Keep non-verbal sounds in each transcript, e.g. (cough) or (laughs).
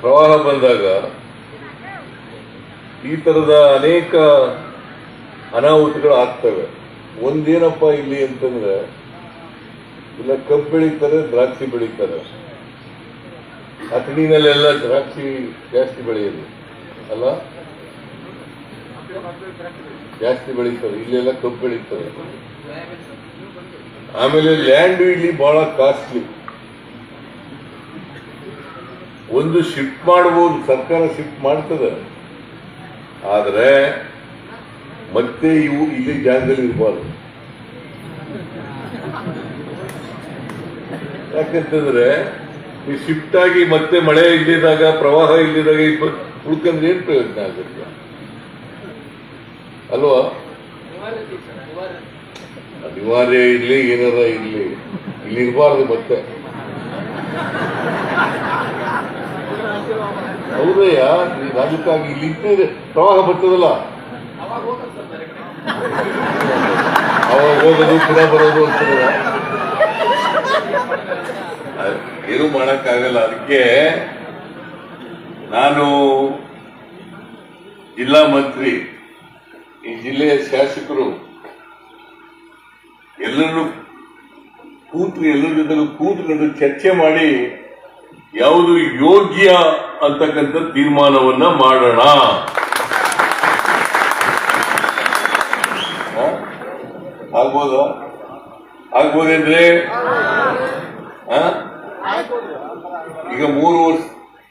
ಪ್ರವಾಹ ಬಂದಾಗ ಈ ತರದ ಅನೇಕ ಅನಾಹುತಗಳು ಆಗ್ತವೆ. ಒಂದೇನಪ್ಪ ಇಲ್ಲಿ ಅಂತಂದ್ರೆ, ಇಲ್ಲ ಕಬ್ಬು ಬೆಳೀತಾರೆ, ದ್ರಾಕ್ಷಿ ಬೆಳೀತಾರೆ. ಅಥಣಿನಲ್ಲೆಲ್ಲ ದ್ರಾಕ್ಷಿ ಜಾಸ್ತಿ ಬೆಳೆಯೋದು, ಅಲ್ಲ? ಜಾಸ್ತಿ ಬೆಳೀತಾರೆ ಇಲ್ಲೆಲ್ಲ ಕಬ್ಬು ಬೆಳೀತವೆ. ಆಮೇಲೆ ಲ್ಯಾಂಡ್ ಇಲ್ಲಿ ಬಹಳ ಕಾಸ್ಟ್ಲಿ ಒಂದು ಶಿಫ್ಟ್ ಮಾಡಬಹುದು ಸರ್ಕಾರ ಶಿಫ್ಟ್ ಮಾಡ್ತದೆ. ಆದರೆ ಮತ್ತೆ ಇವು ಇಲ್ಲಿ ಜಾಗದಲ್ಲಿ ಇರಬಾರ್ದು. ಯಾಕಂತಂದ್ರೆ ಈ ಶಿಫ್ಟ್ ಆಗಿ ಮತ್ತೆ ಮಳೆ ಇಲ್ಲಿದಾಗ ಪ್ರವಾಹ ಇಲ್ಲಿದಾಗ ಉಳ್ಕಂದ್ರೆ ಏನ್ ಪ್ರಯೋಜನ ಆಗುತ್ತೆ? ಅಲ್ವಾ? ಅನಿವಾರ್ಯ ಇರ್ಲಿ, ಏನಾರ ಇರ್ಲಿ. ಇಲ್ಲಿ ಇರಬಾರ್ದು ಮತ್ತೆ. ಹೌದಯ್ಯ ಈ ರಾಜಕ್ಕಾಗಿ ಇಲ್ಲಿ ಇದ್ರೆ ಪ್ರವಾಹ ಬರ್ತದಲ್ಲ? ಅವಾಗ ಹೋಗೋದು ಕೂಡ ಬರೋದು ಅಂತ ಏನು ಮಾಡಕ್ಕಾಗಲ್ಲ. ಅದಕ್ಕೆ ನಾನು ಜಿಲ್ಲಾ ಮಂತ್ರಿ. ಈ ಜಿಲ್ಲೆಯ ಶಾಸಕರು ಎಲ್ಲರೂ ಕೂತು, ಎಲ್ಲರ ಜೊತೆಲೂ ಕೂತುಕೊಂಡು ಚರ್ಚೆ ಮಾಡಿ ಯಾವುದು ಯೋಗ್ಯ ಅಂತಕ್ಕಂಥ ತೀರ್ಮಾನವನ್ನ ಮಾಡೋಣ. ಆಗ್ಬೋದ ಆಗ್ಬೋದಾ? ಆಗ್ಬೋದೇನ್ರಿ? ಈಗ ಮೂರು ವರ್ಷ,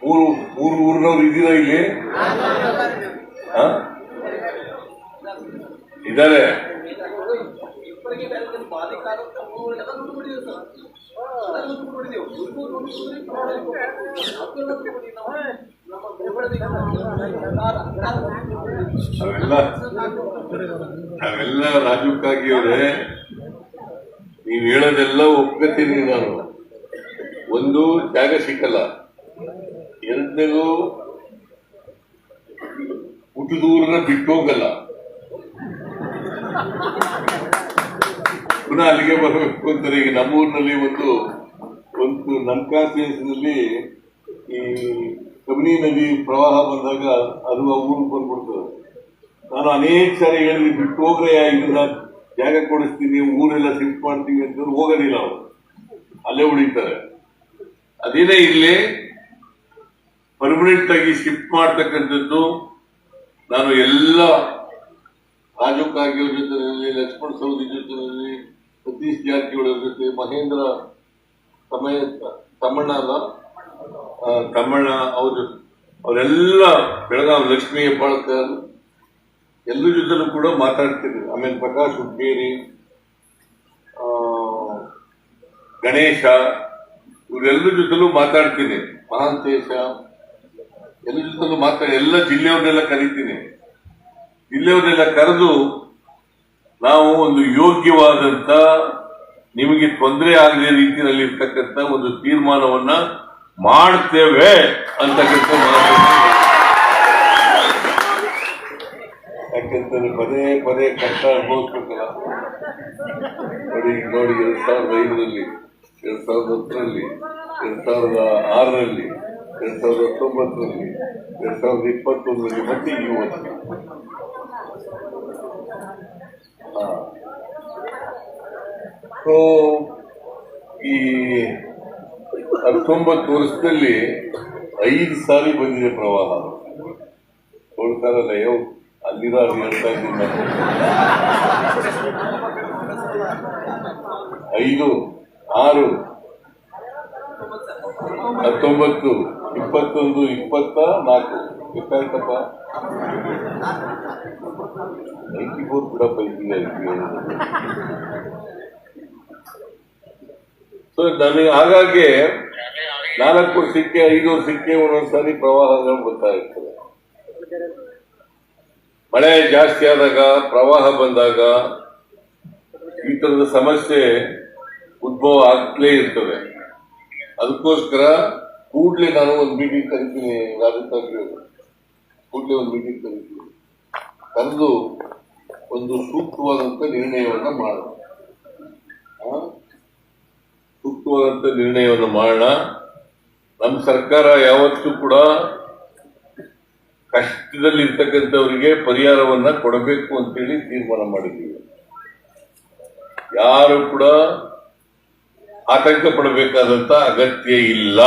ಮೂರು ಮೂರು ಊರಿನವ್ರು ಇದ್ದೀರಾ ಇಲ್ಲಿ? ಇದ್ದಾರೆ. ರಾಜೀವ್ ಕಾಗಿ ಅವರೇ. ನೀವು ಹೇಳೋದೆಲ್ಲ ಒಪ್ಕೋತೀನಿ ನಾನು. ಒಂದು ಜಾಗ ಸಿಕ್ಕಲ್ಲ. ಎರಡನೇದು ದೂರನ ಬಿಟ್ಟು ಹೋಗಲ್ಲ ಪುನಃ ಅಲ್ಲಿಗೆ ಬರಬೇಕು ಅಂತಾರೆ ಈಗ ನಮ್ಮೂರಿನಲ್ಲಿ ಒಂದು ಒಂದು ನನ್ನ ಪ್ರದೇಶದಲ್ಲಿ ಈ ಕಬಿನಿ ನದಿ ಪ್ರವಾಹ ಬಂದಾಗ ಅದು ಆ ಊರಿಗೆ ಬಂದ್ಬಿಡ್ತದೆ. ನಾನು ಅನೇಕ ಸಾರಿ ಹೇಳಿದ್ವಿ ಬಿಟ್ಟು ಹೋಗ್ರೆ ಇದನ್ನ ಜಾಗ ಕೊಡಿಸ್ತೀನಿ, ಊರೆಲ್ಲ ಶಿಫ್ಟ್ ಮಾಡ್ತೀವಿ ಅಂತ ಹೋಗೋದಿಲ್ಲ ಅವರು. ಅಲ್ಲೇ ಉಳಿತಾರೆ. ಅದೇನೇ ಇಲ್ಲಿ ಪರ್ಮನೆಂಟ್ ಆಗಿ ಶಿಫ್ಟ್ ಮಾಡ್ತಕ್ಕಂಥದ್ದು ನಾನು ಎಲ್ಲ ರಾಜು ಕಾಗೆಯವ್ರ ಜೊತೆಯಲ್ಲಿ, ಲಕ್ಷ್ಮಣ ಸವದಿ ಜೊತೆಯಲ್ಲಿ, ಸತೀಶ್ ಜಾರಕಿಹೊಳಿ ಜೊತೆ, ಮಹೇಂದ್ರ ಸಮಯ ತಮ್ಮಣ್ಣ ಅಲ್ಲ? ತಮ್ಮಣ್ಣ ಅವರು ಅವರೆಲ್ಲ ಬೆಳಗಾವಿ ಲಕ್ಷ್ಮೀ ಹೆಬ್ಬಾಳ್ಕರ್ ಎಲ್ಲರ ಜೊತೆಲೂ ಕೂಡ ಮಾತಾಡ್ತಿದ್ರು. ಆಮೇಲೆ ಪ್ರಕಾಶ್ ಹುಡ್ಗೇರಿ ಗಣೇಶ, ಇವರೆಲ್ಲರ ಜೊತೆಲೂ ಮಾತಾಡ್ತೀನಿ ಮಹಾಂತೇಶ, ಎಲ್ಲರ ಜೊತೆಲೂ ಮಾತಾಡಿ, ಎಲ್ಲ ಜಿಲ್ಲೆಯವ್ರನ್ನೆಲ್ಲ ಕರಿತೀನಿ ಜಿಲ್ಲೆಯವ್ರನ್ನೆಲ್ಲ ಕರೆದು ನಾವು ಒಂದು ಯೋಗ್ಯವಾದಂತ ನಿಮಗೆ ತೊಂದರೆ ಆಗದ ರೀತಿಯಲ್ಲಿ ಇರ್ತಕ್ಕಂಥ ಒಂದು ತೀರ್ಮಾನವನ್ನ ಮಾಡ್ತೇವೆ ಅಂತಕ್ಕಂಥ ಮಾತು ಯಾಕೆಂತಂದ್ರೆ ಪದೇ ಪದೇ ಕಷ್ಟ ಅನುಭವಿಸ್ಬೇಕಲ್ಲ ಬರೀ ನೋಡಿ ಎರಡ್ ಸಾವಿರದ ಐದರಲ್ಲಿ, ಎರಡ್ ಸಾವಿರದ ಹತ್ತರಲ್ಲಿ, ಎರಡ್ ಸಾವಿರದ ಆರರಲ್ಲಿ, ಎರಡ್ ಸಾವಿರದ ಹತ್ತೊಂಬತ್ತರಲ್ಲಿ, ಎರಡ್ ಸಾವಿರದ ಇಪ್ಪತ್ತೊಂದರಲ್ಲಿ, ಮತ್ತೆ ಹಾ. ಸೊ ಈ ಹತ್ತೊಂಬತ್ತು ವರ್ಷದಲ್ಲಿ ಐದು ಸಾರಿ ಬಂದಿದೆ ಪ್ರವಾಹ ಕೊಡ್ತಾರಲ್ಲ ಯಾವ ಅಲ್ಲಿರೋ ಹೇಳ್ತಾ. ಐದು, ಆರು, ಹತ್ತೊಂಬತ್ತು, ಇಪ್ಪತ್ತೊಂದು, ಇಪ್ಪತ್ತ ನಾಲ್ಕು ಸೊ ನನಗೆ ಹಾಗಾಗಿ ನಾಲ್ಕು ವರ್ಷಕ್ಕೆ ಐದು ವರ್ಷಕ್ಕೆ ಒಂದೊಂದ್ಸಾರಿ ಪ್ರವಾಹಗಳು ಬರ್ತಾ ಇರ್ತದೆ ಮಳೆ ಜಾಸ್ತಿ ಆದಾಗ, ಪ್ರವಾಹ ಬಂದಾಗ ಈ ತರದ ಸಮಸ್ಯೆ ಉದ್ಭವ ಆಗ್ಲೇ ಇರ್ತದೆ ಅದಕ್ಕೋಸ್ಕರ ಕೂಡ್ಲೆ ನಾನು ಒಂದು ಮೀಟಿಂಗ್ ಕರಿತೀನಿ ರಾಜಕಾರಣಿ ಕೂಡ್ಲೆ ಒಂದು ಮೀಟಿಂಗ್ ಕರೀತೀವಿ ಕರೆದು ಒಂದು ಸೂಕ್ತವಾದಂಥ ನಿರ್ಣಯವನ್ನ ಮಾಡೋಣ. ಸೂಕ್ತವಾದಂಥ ನಿರ್ಣಯವನ್ನು ಮಾಡೋಣ. ನಮ್ಮ ಸರ್ಕಾರ ಯಾವತ್ತೂ ಕೂಡ ಕಷ್ಟದಲ್ಲಿ ಇರ್ತಕ್ಕಂಥವರಿಗೆ ಪರಿಹಾರವನ್ನ ಕೊಡಬೇಕು ಅಂತೇಳಿ ತೀರ್ಮಾನ ಮಾಡಿದ್ದೀವಿ ಯಾರು ಕೂಡ ಆತಂಕ ಪಡಬೇಕಾದಂತ ಅಗತ್ಯ ಇಲ್ಲ.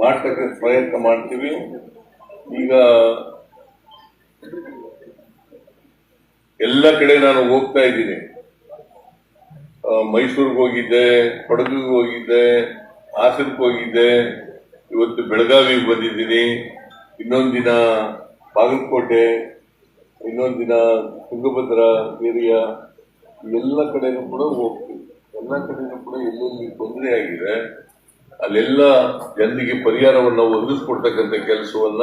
ಮಾಡ್ತಕ್ಕಂಥ ಪ್ರಯತ್ನ ಮಾಡ್ತೀವಿ. ಈಗ ಎಲ್ಲ ಕಡೆ ನಾನು ಹೋಗ್ತಾ ಇದ್ದೀನಿ. ಮೈಸೂರಿಗೆ ಹೋಗಿದ್ದೆ, ಕೊಡಗಿಗೆ ಹೋಗಿದ್ದೆ ಹಾಸನಕ್ಕೆ ಹೋಗಿದ್ದೆ. ಇವತ್ತು ಬೆಳಗಾವಿಗೆ ಬಂದಿದ್ದೀನಿ. ಇನ್ನೊಂದು ದಿನ ಬಾಗಲಕೋಟೆ, ಇನ್ನೊಂದು ದಿನ ತುಂಗಭದ್ರಾ ಏರಿಯಾ ಎಲ್ಲ ಕಡೆನೂ ಕೂಡ ಹೋಗ್ತೀವಿ ಎಲ್ಲ ಕಡೆನೂ ಕೂಡ ಎಲ್ಲೆಲ್ಲಿ ತೊಂದರೆ ಆಗಿದೆ, ಅಲ್ಲೆಲ್ಲ ಜನರಿಗೆ ಪರಿಹಾರವನ್ನು ಒದಗಿಸ್ಕೊಡ್ತಕ್ಕಂಥ ಕೆಲಸವನ್ನ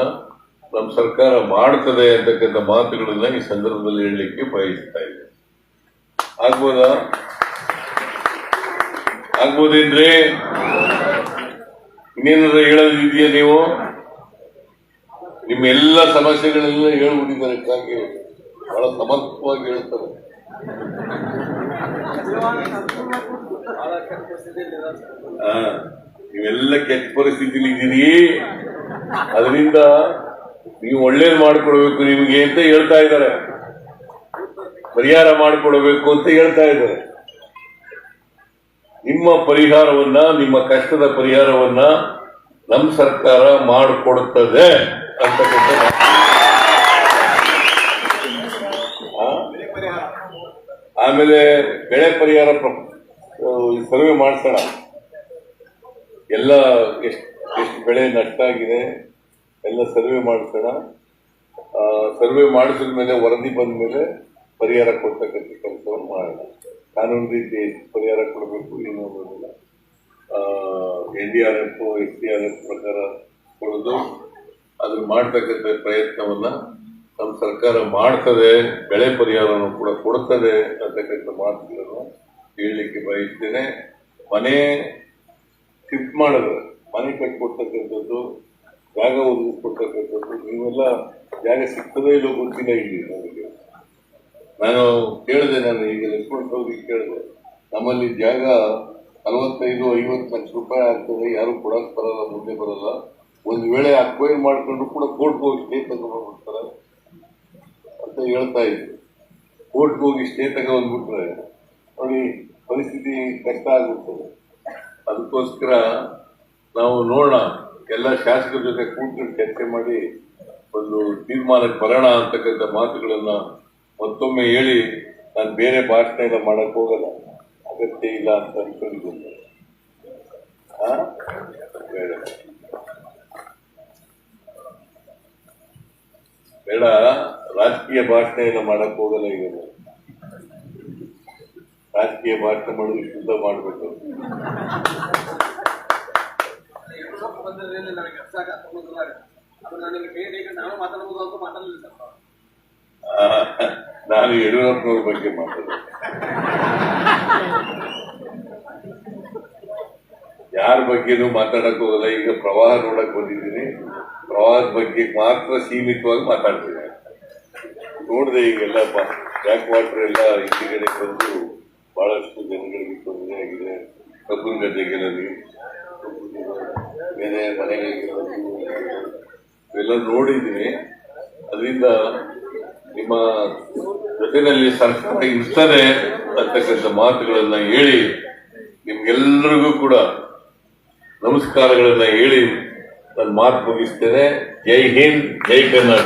ನಮ್ಮ ಸರ್ಕಾರ ಮಾಡ್ತದೆ ಅಂತಕ್ಕಂಥ ಮಾತುಗಳನ್ನ ಈ ಸಂದರ್ಭದಲ್ಲಿ ಹೇಳಲಿಕ್ಕೆ ಬಯಸ್ತಾ ಇದೆ ಆಗ್ಬೋದಾ? ಆಗ್ಬೋದೇನ್ರಿ? ಇನ್ನೇನಾದ್ರೂ ಹೇಳೋದಿದೆಯಾ ನೀವು? ನಿಮ್ಮ ಎಲ್ಲ ಸಮಸ್ಯೆಗಳೆಲ್ಲ ಹೇಳ್ಬಿಟ್ಟಿದ್ದಾರೆ. ಬಹಳ ಸಮರ್ಥವಾಗಿ ಹೇಳ್ತಾರೆ. ನೀವೆಲ್ಲ ಕೆಟ್ಟ ಪರಿಸ್ಥಿತಿಲಿ ಇದ್ದೀರಿ. ಅದರಿಂದ ನೀವು ಒಳ್ಳೇದು ಮಾಡಿಕೊಡ್ಬೇಕು ನಿಮಗೆ ಅಂತ ಹೇಳ್ತಾ ಇದ್ದಾರೆ. ಪರಿಹಾರ ಮಾಡಿಕೊಡಬೇಕು ಅಂತ ಹೇಳ್ತಾ ಇದ್ದಾರೆ. ನಿಮ್ಮ ಪರಿಹಾರವನ್ನ, ನಿಮ್ಮ ಕಷ್ಟದ ಪರಿಹಾರವನ್ನ ನಮ್ಮ ಸರ್ಕಾರ ಮಾಡಿಕೊಡುತ್ತದೆ ಅಂತಕ್ಕಂಥ. ಆಮೇಲೆ ಬೆಳೆ ಪರಿಹಾರ ಸರ್ವೆ ಮಾಡ್ಸೋಣ. ಎಲ್ಲ ಎಷ್ಟು ಎಷ್ಟು ಬೆಳೆ ನಷ್ಟ ಆಗಿದೆ ಎಲ್ಲ ಸರ್ವೆ ಮಾಡಿಸೋಣ. ಸರ್ವೆ ಮಾಡಿಸಿದ ಮೇಲೆ, ವರದಿ ಬಂದ ಮೇಲೆ ಪರಿಹಾರ ಕೊಡ್ತಕ್ಕಂಥ ಕೆಲಸವನ್ನು ಮಾಡೋಣ. ಕಾನೂನು ರೀತಿ ಪರಿಹಾರ ಕೊಡಬೇಕು, ಏನು ಅನ್ನೋದಿಲ್ಲ. N D R F, S D R F ಪ್ರಕಾರ ಕೊಡೋದು. ಅದನ್ನು ಮಾಡ್ತಕ್ಕಂಥ ಪ್ರಯತ್ನವನ್ನ ನಮ್ಮ ಸರ್ಕಾರ ಮಾಡ್ತದೆ, ಬೆಳೆ ಪರಿಹಾರವನ್ನು ಕೂಡ ಕೊಡ್ತದೆ ಅಂತಕ್ಕಂಥ ಮಾತುಗಳನ್ನು ಹೇಳಲಿಕ್ಕೆ ಬಯಸ್ತೇನೆ. ಮನೆ ಶಿಫ್ಟ್ ಮಾಡಿದ್ರೆ ಮನೆ ಕಟ್ಕೊಡ್ತಕ್ಕಂಥದ್ದು ಜಾಗ ಒದಗಿಸ್ಕೊಡ್ತಕ್ಕಂಥದ್ದು ನೀವೆಲ್ಲ ಜಾಗ ಸಿಗ್ತದೆ ಇಲ್ಲೋ ಗೊತ್ತಿಲ್ಲ ಇಲ್ಲಿ ನನಗೆ ನಾನು ಕೇಳಿದೆ, ನಾನು ಈಗ ಲಕ್ಷ್ಮಣ ಹೋಗಿ ಕೇಳಿದೆ. ನಮ್ಮಲ್ಲಿ ಜಾಗ ನಲವತ್ತೈದು, ಐವತ್ತು ಲಕ್ಷ ರೂಪಾಯಿ ಆಗ್ತದೆ. ಯಾರು ಕೊಡಕ್ ಬರಲ್ಲ, ಮುಂದೆ ಬರಲ್ಲ. ಒಂದು ವೇಳೆ ಅಕ್ವೈರ್ ಮಾಡ್ಕೊಂಡು ಕೂಡ ಕೋರ್ಟ್ ಹೋಗಿ ಸ್ಟೇ ತಗೊಂಡ್ಬಿಡ್ತಾರೆ ಅಂತ ಹೇಳ್ತಾ ಇದ್ರು ಕೋರ್ಟ್ಗೆ ಹೋಗಿ ಸ್ಟೇ ತಗೊಂಡ್ಬಿಟ್ರೆ ನೋಡಿ ಪರಿಸ್ಥಿತಿ ಕಷ್ಟ ಆಗುತ್ತದೆ ಅದಕ್ಕೋಸ್ಕರ ನಾವು ನೋಡೋಣ. ಎಲ್ಲ ಶಾಸಕರ ಜೊತೆ ಕೂತ್ಕೊಂಡು ಚರ್ಚೆ ಮಾಡಿ ಒಂದು ತೀರ್ಮಾನಕ್ಕೆ ಬರೋಣ ಅಂತಕ್ಕಂಥ ಮಾತುಗಳನ್ನ ಮತ್ತೊಮ್ಮೆ ಹೇಳಿ ನಾನು ಬೇರೆ ಭಾಷಣ ಎಲ್ಲ ಮಾಡಕ್ ಹೋಗಲ್ಲ. ಅಗತ್ಯ ಇಲ್ಲ ಅಂತ ಅನ್ಕೊಂಡಿದ್ದೆ? ಬೇಡ. ಬೇಡ. ರಾಜಕೀಯ ಭಾಷಣ ಎಲ್ಲ ಮಾಡಕ್ ಹೋಗಲ್ಲ ಈಗ. ರಾಜಕೀಯ ಭಾಷಣ ಮಾಡೋದು ಶುದ್ಧ ಮಾಡ್ಬೇಕು. ಬಂದಿರಲಿಲ್ಲ ನನಗೆ, ಅರ್ಥ ತಗೊಂಡ್ರೆ ಅದು ನನಗೆ ಬೇರೆ ಈಗ ನಾನು ಮಾತಾಡ್ಬೋದು ಅಂತ ಮಾತಾಡಲಿಲ್ಲ ಸರ್ (laughs) ನಾನು ಯಡಿಯೂರಪ್ಪನವ್ರ ಬಗ್ಗೆ ಮಾತಾಡ ಯಾರ ಬಗ್ಗೆನೂ ಮಾತಾಡಕ್ ಹೋಗಲ್ಲ, ಈಗ ಪ್ರವಾಹ ನೋಡಕ್ ಬಂದಿದ್ದೀನಿ. ಪ್ರವಾಹದ ಬಗ್ಗೆ ಮಾತ್ರ ಸೀಮಿತವಾಗಿ ಮಾತಾಡ್ತೀನಿ. ನೋಡಿದೆ ಈಗೆಲ್ಲ ಬ್ಯಾಕ್ ವಾಟರ್ ಎಲ್ಲ ಹಿಂದಿಗಡೆ ಬಂದು ಬಹಳಷ್ಟು ಜನಗಳಿಗೆ ತೊಂದರೆ ಆಗಿದೆ. ಕಬ್ಬುನ ಗದ್ದೆಗೆಲ್ಲ ನೀರು ಬೇರೆ ಹೋಗಿದೆ. ಇವೆಲ್ಲ ನೋಡಿದ್ದೀನಿ ಅದರಿಂದ ನಿಮ್ಮ ಜೊತೆಯಲ್ಲಿ ಸರ್ಕಾರ ಇರ್ತಾರೆ ಅಂತಕ್ಕಂಥ ಮಾತುಗಳನ್ನ ಹೇಳಿ ನಿಮ್ಗೆಲ್ಲರಿಗೂ ಕೂಡ ನಮಸ್ಕಾರಗಳನ್ನ ಹೇಳಿ ನನ್ನ ಮಾತು ಮುಗಿಸ್ತೇನೆ ಜೈ ಹಿಂದ್, ಜೈ ಕರ್ನಾಟಕ